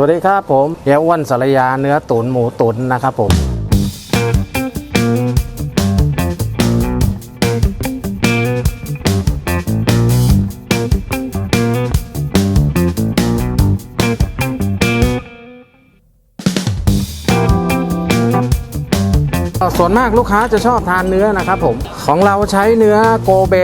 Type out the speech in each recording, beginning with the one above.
วัสดีครับผมเฮียอ้วนสารยาเนื้อตุ๋นหมูตุ๋นนะครับผม ส่วนมากลูกค้าจะชอบทานเนื้อนะครับผม ของเราใช้เนื้อโกเบ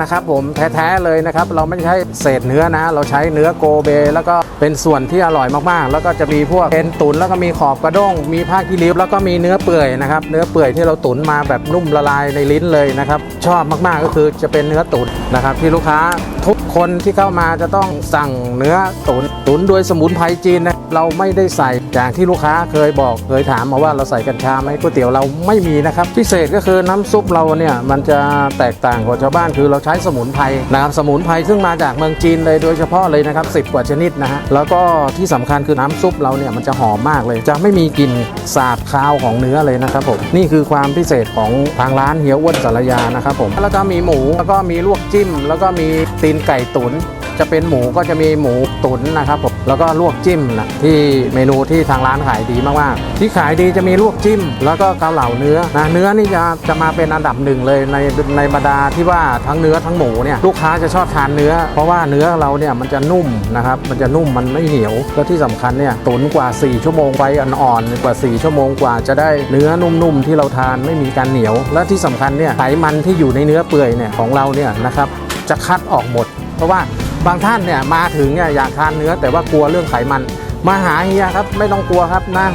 นะครับผมแท้ๆเลยนะครับ เราไม่ใช้เศษเนื้อนะ เราใช้เนื้อโกเบ แล้วก็เป็นส่วนที่อร่อยมากๆ แล้วก็จะมีพวกเอ็นตุ๋นแล้วก็มีขอบกระด้ง มีผ้ากีริ้วแล้วก็มีเนื้อเปื่อยนะครับ เนื้อเปื่อยที่เราตุ๋นมาแบบนุ่มละลายในลิ้นเลยนะครับ ชอบมากๆก็คือจะเป็นเนื้อตุ๋นนะครับ ที่ลูกค้าทุกคนที่เข้ามาจะต้องสั่งเนื้อตุ๋นตุ๋นโดยสมุนไพรจีนนะเราไม่ได้ใส่อย่างที่ลูกค้าเคยบอกเคยถามมาว่าเราใส่กัญชาไหมก๋วยเตี๋ยวเราไม่มีนะครับ พิเศษก็คือน้ำซุปเราเนี่ยมันจะแตกต่างกว่าชาวบ้านคือเราใช้สมุนไพรนะครับสมุนไพรซึ่งมาจากเมืองจีนเลยโดยเฉพาะเลยนะครับสิกว่าชนิดนะฮะแล้วก็ที่สำคัญคือน้ำซุปเราเนี่ยมันจะหอมมากเลย จะไม่มีกลิ่นสาบคาวของเนื้อเลยนะครับผมนี่คือความพิเศษของทางร้านเฮียอ้วนสารยานะครับผมแล้วก็มีหมูแล้วก็มีลวกจิ้ม แล้วก็มีตีนไก่ตุ๋น จะเป็นหมูก็จะมีหมูตุ๋นนะครับผมแล้วก็ลวกจิ้มนะที่เมนูที่ทางร้านขายดีมากๆที่ขายดีจะมีลวกจิ้ม แล้วก็เกาเหลาเนื้อนะเนื้อนี่จะจะมาเป็นอันดับหนึ่งเลยในในบรรดาที่ว่าทั้งเนื้อทั้งหมูเนี่ยลูกค้าจะชอบทานเนื้อ เพราะว่าเนื้อเราเนี่ยมันจะนุ่มนะครับมันจะนุ่มมันไม่เหนียวแล้วที่สำคัญเนี่ยตุ๋นกว่า 4 ชั่วโมงไว้อ่อนๆกว่า 4 ชั่วโมงกว่าจะได้เนื้อนุ่มๆที่เราทานไม่มีการเหนียว และที่สำคัญเนี่ยไขมันที่อยู่ในเนื้อเปื่อยเนี่ยของเราเนี่ยนะครับจะคัดออกหมด เพราะว่า บางท่านเนี่ยมาถึงเนี่ยอยากทานเนื้อแต่ว่ากลัวเรื่องไขมัน มาหาเฮียครับไม่ต้องกลัวครับนะ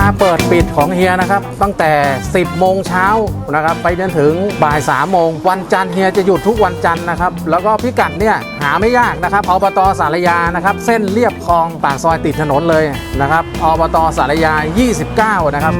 าเปิดปิดของเฮียนะครับ ตั้งแต่ 10 โมงเช้านะครับ ไปจนถึงบ่าย 3 โมง วันจันทร์เฮียจะหยุดทุกวันจันทร์นะครับ แล้วก็พิกัดเนี่ยหาไม่ยากนะครับอบตสารยานะครับ เส้นเรียบคลองปากซอยติดถนนเลยนะครับอบตสารยา 29 นะครับ